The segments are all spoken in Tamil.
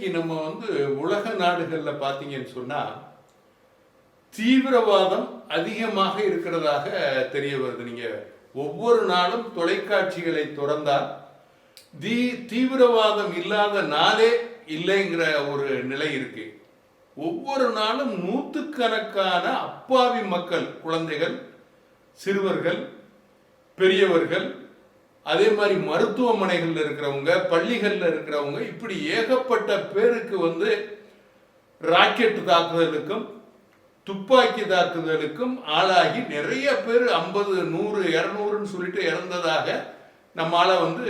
இன்னைக்கு நம்ம வந்து உலக நாடுகளில் பார்த்தீங்கன்னு சொன்னா தீவிரவாதம் அதிகமாக இருக்கிறதாக தெரிய வருது. நீங்க ஒவ்வொரு நாளும் தொலைக்காட்சிகளை திறந்தால் தீ தீவிரவாதம் இல்லாத நாளே இல்லைங்கிற ஒரு நிலை இருக்கு. ஒவ்வொரு நாளும் நூற்றுக்கணக்கான அப்பாவி மக்கள் குழந்தைகள் சிறுவர்கள் பெரியவர்கள் அதே மாதிரி மருத்துவமனைகளில் இருக்கிறவங்க பள்ளிகளில் இருக்கிறவங்க இப்படி ஏகப்பட்ட பேருக்கு வந்து ராக்கெட் தாக்குதலுக்கும் துப்பாக்கி தாக்குதலுக்கும் ஆளாகி நிறைய பேர் ஐம்பது நூறு இரநூறுன்னு சொல்லிட்டு இறந்ததாக நம்மளால் வந்து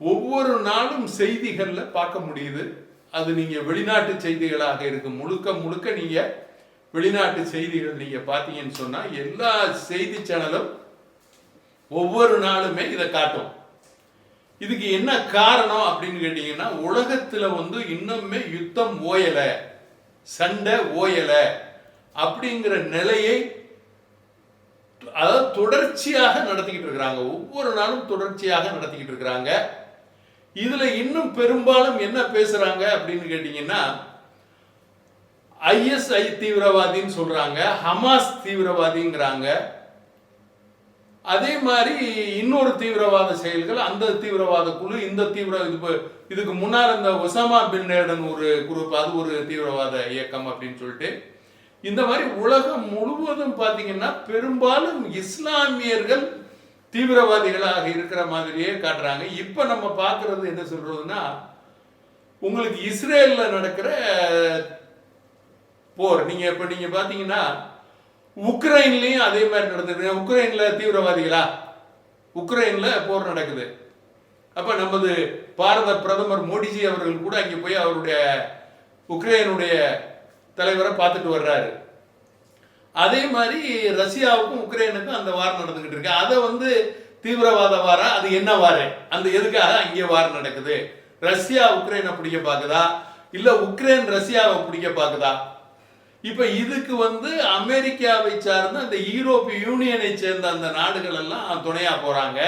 ஒவ்வொரு நாளும் செய்திகளில் பார்க்க முடியுது. அது நீங்கள் வெளிநாட்டு செய்திகளாக இருக்கு. முழுக்க முழுக்க நீங்கள் வெளிநாட்டு செய்திகள் நீங்கள் பார்த்தீங்கன்னு சொன்னால் எல்லா செய்தி சேனலும் ஒவ்வொரு நாளுமே இதை காட்டும். இதுக்கு என்ன காரணம் அப்படின்னு கேட்டீங்கன்னா உலகத்துல வந்து இன்னுமே யுத்தம் ஓயல சண்டை ஓயல அப்படிங்கிற நிலையை அதாவது தொடர்ச்சியாக நடத்திக்கிட்டு இருக்கிறாங்க. ஒவ்வொரு நாளும் தொடர்ச்சியாக நடத்திக்கிட்டு இருக்கிறாங்க. இதுல இன்னும் பெரும்பாலும் என்ன பேசுறாங்க அப்படின்னு கேட்டீங்கன்னா ஐஎஸ்ஐ தீவிரவாதின்னு சொல்றாங்க ஹமாஸ் தீவிரவாதிங்கிறாங்க. அதே மாதிரி இன்னொரு தீவிரவாத செயல்கள் அந்த தீவிரவாத குழு இந்த தீவிர இது இதுக்கு முன்னால் இந்த ஒசாமா பின் லேடன் ஒரு குரூப் அது ஒரு தீவிரவாத இயக்கம் அப்படின்னு சொல்லிட்டு இந்த மாதிரி உலகம் முழுவதும் பார்த்தீங்கன்னா பெரும்பாலும் இஸ்லாமியர்கள் தீவிரவாதிகளாக இருக்கிற மாதிரியே காட்டுறாங்க. இப்போ நம்ம பார்க்கறது என்ன சொல்றதுன்னா உங்களுக்கு இஸ்ரேலில் நடக்கிற போர் நீங்கள் இப்போ நீங்கள் பார்த்தீங்கன்னா உக்ரைன்லேயும் அதே மாதிரி நடந்தது உக்ரைன்ல தீவிரவாதிகளா? உக்ரைன்ல போர் நடக்குது. அப்ப நமது பாரத பிரதமர் மோடிஜி அவர்கள் கூட அங்கே போய் அவருடைய உக்ரைனுடைய தலைவரை பார்த்துட்டு வர்றாரு. அதே மாதிரி ரஷ்யாவுக்கும் உக்ரைனுக்கும் அந்த வாரம் நடந்துகிட்டு இருக்கு. அதை வந்து தீவிரவாத வாரம் அது என்ன வாரம் அந்த எதுக்காக அங்கே வாரம் நடக்குது? ரஷ்யா உக்ரைனை பிடிக்க பார்க்குதா? இல்ல உக்ரைன் ரஷ்யாவை பிடிக்க பார்க்குதா? இப்போ இதுக்கு வந்து அமெரிக்காவை சார்ந்த அந்த யூரோப்பிய யூனியனை சேர்ந்த அந்த நாடுகள் எல்லாம் துணையா போறாங்க.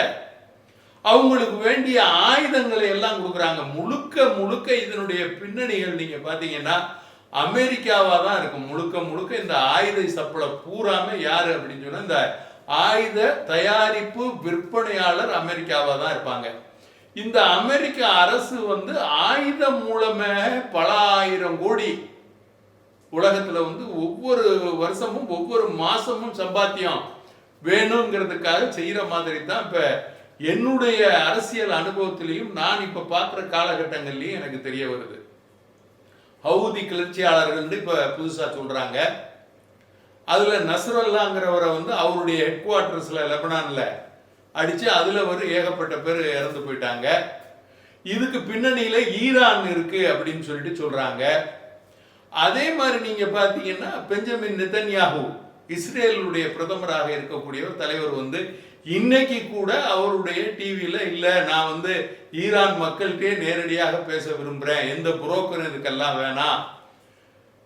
அவங்களுக்கு வேண்டிய ஆயுதங்களை எல்லாம் கொடுக்குறாங்க. முழுக்க முழுக்க இதனுடைய பின்னணிகள் நீங்க பாத்தீங்கன்னா அமெரிக்காவா தான் இருக்கும். முழுக்க முழுக்க இந்த ஆயுத சப்பளை பூராம யாரு அப்படின்னு சொன்னா இந்த ஆயுத தயாரிப்பு விற்பனையாளர் அமெரிக்காவா தான் இருப்பாங்க. இந்த அமெரிக்க அரசு வந்து ஆயுதம் மூலமே பல ஆயிரம் கோடி உலகத்துல வந்து ஒவ்வொரு வருஷமும் ஒவ்வொரு மாசமும் சம்பாத்தியம் வேணுங்கிறதுக்காக செய்யற மாதிரி தான் இப்ப என்னுடைய அரசியல் அனுபவத்திலையும் நான் இப்ப பார்க்குற காலகட்டங்கள்லயும் எனக்கு தெரிய வருது. ஹவுதி கிளர்ச்சியாளர்கள் இப்ப புதுசா சொல்றாங்க. அதுல நஸ்ரல்லாங்கிறவரை வந்து அவருடைய ஹெட் குவார்டர்ஸ்ல லெபனான்ல அடிச்சு அதுல ஒரு ஏகப்பட்ட பேர் இறந்து போயிட்டாங்க. இதுக்கு பின்னணியில ஈரான் இருக்கு அப்படின்னு சொல்லிட்டு சொல்றாங்க. அதே மாதிரி நீங்க பாத்தீங்கன்னா பெஞ்சமின் நிதன்யாகு இஸ்ரேலுடைய பிரதமராக இருக்கக்கூடிய ஒரு தலைவர் வந்து இன்னைக்கு கூட அவருடைய டிவியில இல்ல நான் வந்து ஈரான் மக்கள்கிட்டே நேரடியாக பேச விரும்புறேன். எந்த புரோக்கர் இதுக்கெல்லாம் வேணாம்.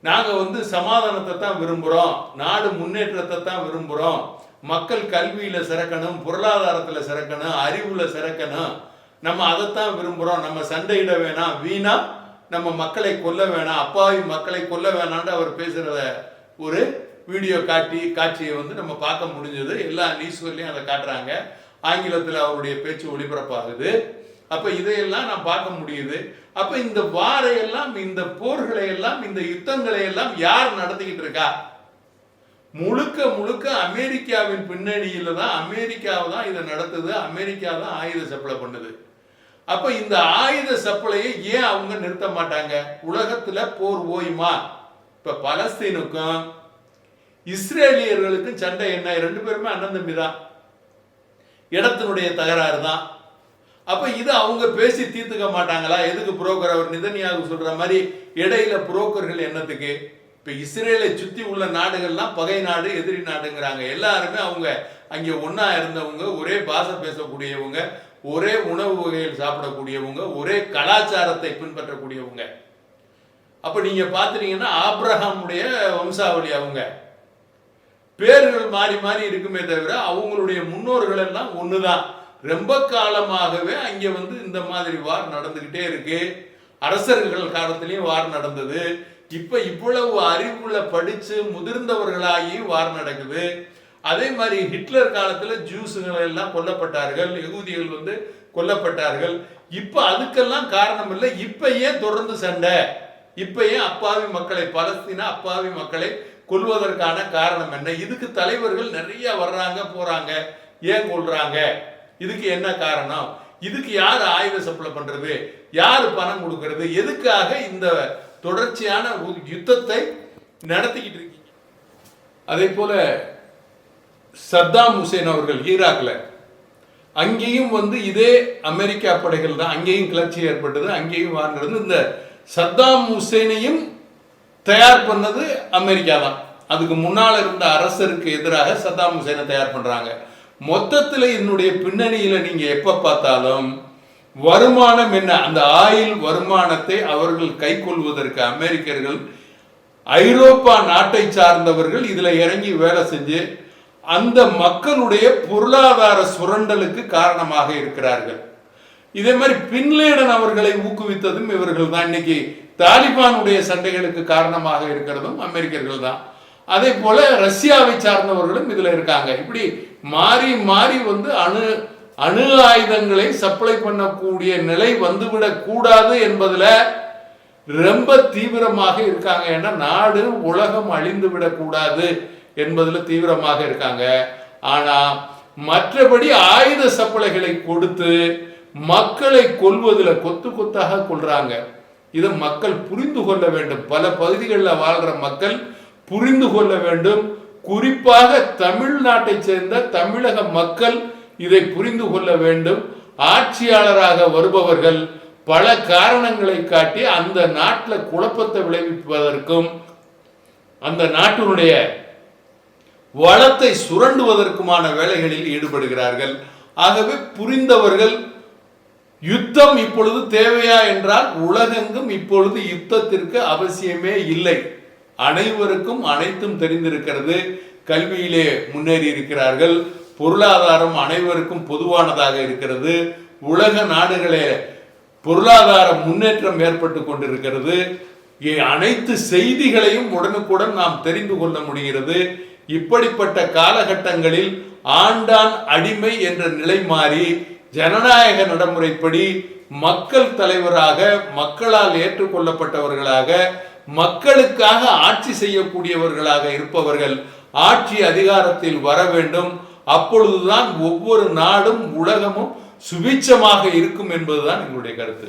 நாங்க வந்து சமாதானத்தை தான் விரும்புறோம். நாடு முன்னேற்றத்தை தான் விரும்புறோம். மக்கள் கல்வியில சிறக்கணும் பொருளாதாரத்துல சிறக்கணும் அறிவுல சிறக்கணும். நம்ம அதைத்தான் விரும்புறோம். நம்ம சண்டையிட வேணாம். வீணா நம்ம மக்களை கொல்ல வேணாம் அப்பாவி மக்களை கொல்ல வேணான்னு அவர் பேசுகிறத ஒரு வீடியோ காட்டி காட்சியை வந்து நம்ம பார்க்க முடிஞ்சது. எல்லா நியூஸ்கள்லையும் அதை காட்டுறாங்க. ஆங்கிலத்தில் அவருடைய பேச்சு ஒளிபரப்பாகுது. அப்போ இதையெல்லாம் நான் பார்க்க முடியுது. அப்போ இந்த வாரையெல்லாம் இந்த போர்களை எல்லாம் இந்த யுத்தங்களை எல்லாம் யார் நடத்திக்கிட்டு இருக்கா? முழுக்க முழுக்க அமெரிக்காவின் பின்னணியில் தான் அமெரிக்காவை தான் இதை நடத்துது. அமெரிக்கா தான் ஆயுத சப்ளை பண்ணுது. அப்ப இந்த ஆயுத சப்ளையை ஏன் அவங்க நிறுத்த மாட்டாங்க? உலகத்துல போர் ஓயுமா? இப்ப பலஸ்தீனுக்கும் இஸ்ரேலியர்களுக்கும் சண்டை என்ன? ரெண்டு பேருமே அண்ணன் தம்பி தான். இடத்தினுடைய தகராறு தான். அப்ப இது அவங்க பேசி தீர்த்துக்க மாட்டாங்களா? எதுக்கு புரோக்கர் அவர் நிதனியாக சொல்ற மாதிரி இடையில புரோக்கர்கள் என்னத்துக்கு? இப்ப இஸ்ரேலை சுத்தி உள்ள நாடுகள்லாம் பகை நாடு எதிரி நாடுங்கிறாங்க. எல்லாருமே அவங்க அங்கே ஒன்னா இருந்தவங்க ஒரே பாஷை பேசக்கூடியவங்க ஒரே உணவு வகையில் சாப்பிடக்கூடியவங்க ஒரே கலாச்சாரத்தை பின்பற்றக்கூடியவங்க. அப்ப நீங்க பாத்துட்டீங்கன்னா ஆப்ரஹாமுடைய வம்சாவளி அவங்க. பேர்கள் மாறி மாறி இருக்குமே தவிர அவங்களுடைய முன்னோர்கள் எல்லாம் ஒண்ணுதான். ரொம்ப காலமாகவே அங்க வந்து இந்த மாதிரி வார் நடந்துகிட்டே இருக்கு. அரசர்கள் காலத்திலையும் வார் நடந்தது. இப்ப இவ்வளவு அறிவுல படிச்சு முதிர்ந்தவர்களாகியும் வார் நடக்குது. அதே மாதிரி ஹிட்லர் காலத்தில் ஜூஸுகள் எல்லாம் கொல்லப்பட்டார்கள் எகுதிகள் வந்து கொல்லப்பட்டார்கள். இப்போ அதுக்கெல்லாம் காரணம் இல்லை. இப்போ ஏன் தொடர்ந்து சண்டை? இப்போ ஏன் அப்பாவி மக்களை பலஸ்தீனா அப்பாவி மக்களை கொல்வதற்கான காரணம் என்ன? இதுக்கு தலைவர்கள் நிறைய வர்றாங்க போறாங்க ஏன் கொள்றாங்க இதுக்கு என்ன காரணம்? இதுக்கு யார் ஆயுத சப்ளை பண்றது? யார் பணம் கொடுக்கறது? எதுக்காக இந்த தொடர்ச்சியான ஒரு யுத்தத்தை நடத்திக்கிட்டு இருக்கீங்க? அதே போல சத்தாம் ஹுசேன் அவர்கள் ஈராக்ல. அங்கேயும் வந்து இதே அமெரிக்கா படைகள் தான். அங்கேயும் கிளர்ச்சி ஏற்பட்டது அங்கேயும் வாழ்ந்தது இந்த சத்தாம் ஹுசேனையும் தயார் பண்ணது அமெரிக்கா தான். அதுக்கு முன்னால் இருந்த அரசருக்கு எதிராக சத்தாம் ஹுசேனை தயார் பண்றாங்க. மொத்தத்தில் என்னுடைய பின்னணியில நீங்க எப்ப பார்த்தாலும் வருமானம் என்ன? அந்த ஆயில் வருமானத்தை அவர்கள் கைக்கொள்வதற்கு அமெரிக்கர்கள் ஐரோப்பா நாட்டை சார்ந்தவர்கள் இதுல இறங்கி வேலை செஞ்சு அந்த மக்களுடைய பொருளாதார சுரண்டலுக்கு காரணமாக இருக்கிறார்கள். இதே மாதிரி பின்லேடன் அவர்களை ஊக்குவித்ததும் இவர்கள் தான் இன்னைக்கு தாலிபானுடைய சண்டைகளுக்கு காரணமாக இருக்கிறதும் அமெரிக்கர்கள் தான் அதே போல ரஷ்யாவை சார்ந்தவர்களும் இதுல இருக்காங்க. இப்படி மாறி மாறி வந்து அணு அணு ஆயுதங்களை சப்ளை பண்ணக்கூடிய நிலை வந்துவிடக் கூடாது என்பதுல ரொம்ப தீவிரமாக இருக்காங்க. ஏன்னா நாடு உலகம் அழிந்து விடக்கூடாது என்பதில் தீவிரமாக இருக்காங்க. ஆனால் மற்றபடி ஆயுத சப்பளைகளை கொடுத்து மக்களை கொல்வதில் கொத்து கொத்தாக கொள்றாங்க. இதை மக்கள் புரிந்து கொள்ள வேண்டும். பல பகுதிகளில் வாழ்கிற மக்கள் புரிந்து கொள்ள வேண்டும். குறிப்பாக தமிழ்நாட்டை சேர்ந்த தமிழக மக்கள் இதை புரிந்து கொள்ள வேண்டும். ஆட்சியாளராக வருபவர்கள் பல காரணங்களை காட்டி அந்த நாட்டில் குழப்பத்தை விளைவிப்பதற்கும் அந்த நாட்டினுடைய வளத்தை சுரண்டுவதற்குமான வேலைகளில் ஈடுபடுகிறார்கள். ஆகவே புரிந்தவர்கள் யுத்தம் இப்பொழுது தேவையா என்றால் உலகெங்கும் இப்பொழுது யுத்தத்திற்கு அவசியமே இல்லை. அனைவருக்கும் அனைத்தும் தெரிந்திருக்கிறது. கல்வியிலே முன்னேறி இருக்கிறார்கள். பொருளாதாரம் அனைவருக்கும் பொதுவானதாக இருக்கிறது. உலக நாடுகளே பொருளாதார முன்னேற்றம் ஏற்பட்டு கொண்டிருக்கிறது. அனைத்து செய்திகளையும் உடனுக்குடன் நாம் தெரிந்து கொள்ள முடிகிறது. இப்படிப்பட்ட காலகட்டங்களில் ஆண்டான் அடிமை என்ற நிலை மாறி ஜனநாயக நடைமுறைப்படி மக்கள் தலைவராக மக்களால் ஏற்றுக்கொள்ளப்பட்டவர்களாக மக்களுக்காக ஆட்சி செய்யக்கூடியவர்களாக இருப்பவர்கள் ஆட்சி அதிகாரத்தில் வர வேண்டும். அப்பொழுதுதான் ஒவ்வொரு நாடும் உலகமும் சுபிச்சமாக இருக்கும் என்பதுதான் எங்களுடைய கருத்து.